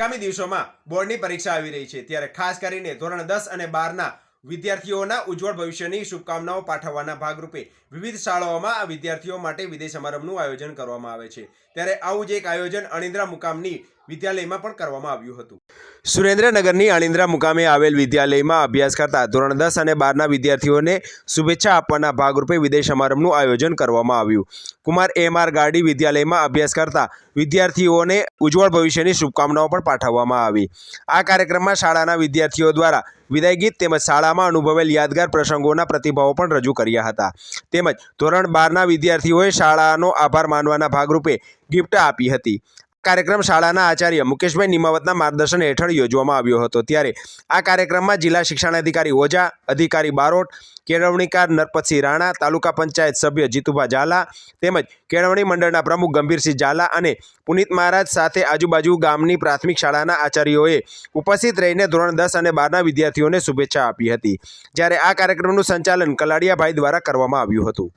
આગામી દિવસોમાં બોર્ડની પરીક્ષા આવી રહી છે. ત્યારે ખાસ કરીને ધોરણ દસ અને બારના વિદ્યાર્થીઓના ઉજ્જવળ ભવિષ્યની શુભકામનાઓ પાઠવવાના ભાગરૂપે વિવિધ શાળાઓમાં વિદ્યાર્થીઓ માટે વિદેશ સમારંભનું આયોજન કરવામાં આવે છે. ત્યારે આવું જ એક આયોજન અણિન્દ્રા મુકામની વિદ્યાલયમાં પણ કરવામાં આવ્યું હતું. સુરેન્દ્રનગરની અણિન્દ્રા મુકામે આવેલ વિદ્યાલયમાં અભ્યાસ કરતા ધોરણ દસ અને બારના વિદ્યાર્થીઓને શુભેચ્છા આપવાના ભાગરૂપે વિદેશ સમારંભનું આયોજન કરવામાં આવ્યું. કુમાર એમ આર ગાડી વિદ્યાલયમાં અભ્યાસ કરતા વિદ્યાર્થીઓને ઉજ્જવળ ભવિષ્યની શુભકામનાઓ પણ પાઠવવામાં આવી. આ કાર્યક્રમમાં શાળાના વિદ્યાર્થીઓ દ્વારા વિદાય ગીત તેમજ શાળામાં અનુભવેલ યાદગાર પ્રસંગોના પ્રતિભાવો પણ રજૂ કર્યા હતા. તેમજ ધોરણ બારના વિદ્યાર્થીઓએ શાળાનો આભાર માનવાના ભાગરૂપે ગિફ્ટ આપી હતી. કાર્યક્રમ શાળાના આચાર્ય મુકેશભાઈ નિમાવતના માર્ગદર્શન હેઠળ યોજવામાં આવ્યો હતો. ત્યારે આ કાર્યક્રમમાં જિલ્લા શિક્ષણાધિકારી ઓઝા અધિકારી બારોટ, કેળવણીકાર નરપતસિંહ રાણા, તાલુકા પંચાયત સભ્ય જીતુભા ઝાલા તેમજ કેળવણી મંડળના પ્રમુખ ગંભીરસિંહ ઝાલા અને પુનિત મહારાજ સાથે આજુબાજુ ગામની પ્રાથમિક શાળાના આચાર્યોએ ઉપસ્થિત રહીને ધોરણ દસ અને બારના વિદ્યાર્થીઓને શુભેચ્છા આપી હતી. જ્યારે આ કાર્યક્રમનું સંચાલન કલાડિયાભાઈ દ્વારા કરવામાં આવ્યું હતું.